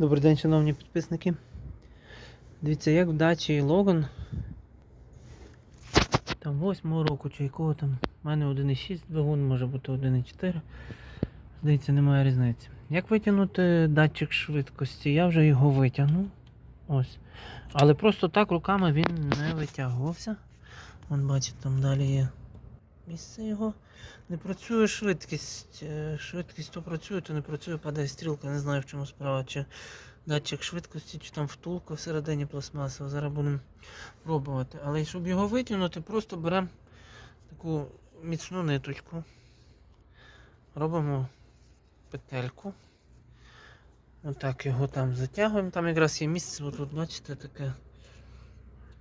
Добрий день, шановні підписники. Дивіться, як в дачі Логан. Там 8 року чи якого там. У мене 1,6 двигун, може бути 1,4. Здається, немає різниці. Як витягнути датчик швидкості? Я вже його витягнув. Ось. Але просто так руками він не витягувався. Вон бачите, там далі є місце його. Не працює швидкість. Е, Швидкість то працює, то не працює, падає стрілка. Не знаю в чому справа. Чи датчик швидкості, чи там втулка всередині пластмасова. Зараз будемо пробувати. Але щоб його витягнути, просто беремо таку міцну ниточку. Робимо петельку. Отак його там затягуємо. Там якраз є місце, отут, бачите, таке,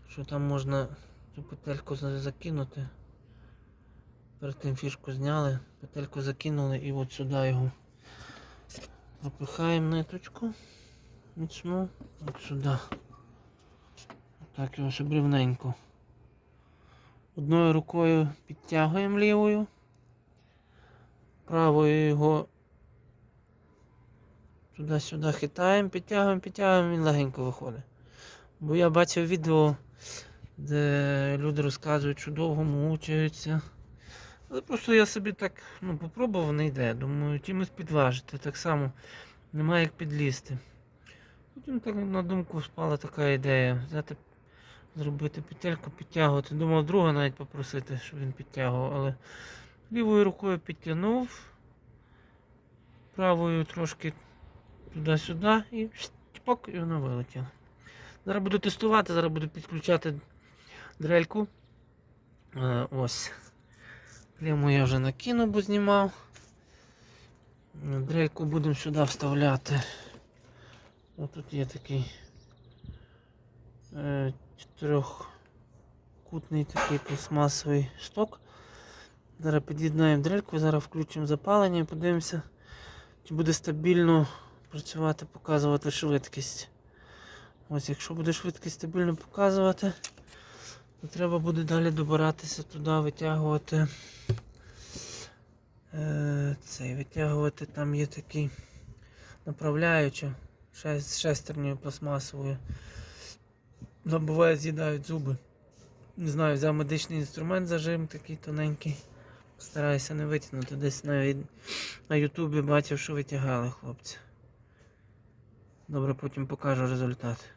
що там можна цю петельку закинути. Перед тим фішку зняли, петельку закинули і от сюди його пропихаємо ниточку міцну, от сюди. Так його щоб рівненько. Одною рукою підтягуємо лівою, правою його туди-сюди хитаємо, підтягуємо, підтягуємо, він легенько виходить. Бо я бачив відео, де люди розказують, що довго мучаються. Але просто я собі так ну, попробував, не йде. Думаю, чимось підважити. Так само немає як підлізти. Потім так на думку спала така ідея. Взяти, зробити петельку, підтягувати. Думав друга навіть попросити, щоб він підтягував, але лівою рукою підтягнув, правою трошки туди-сюди і чпок, і воно вилетіло. Зараз буду тестувати, зараз буду підключати дрельку. Е, ось. Клему я вже накину, бо знімав. Дрельку будемо сюди вставляти. Ось тут є такий е, чотирьохкутний такий пластмасовий шток. Зараз під'єднаємо дрельку, зараз включимо запалення і подивимося, чи буде стабільно працювати, показувати швидкість. Ось, якщо буде швидкість стабільно показувати, то треба буде далі добиратися туди, витягувати. Е, цей витягувати там є такий направляючий з шестернею пластмасовою. Нам буває з'їдають зуби. Не знаю, взяв медичний інструмент зажим такий тоненький. Стараюся не витягнути. Десь навіть на Ютубі бачив, що витягали хлопці. Добре, потім покажу результат.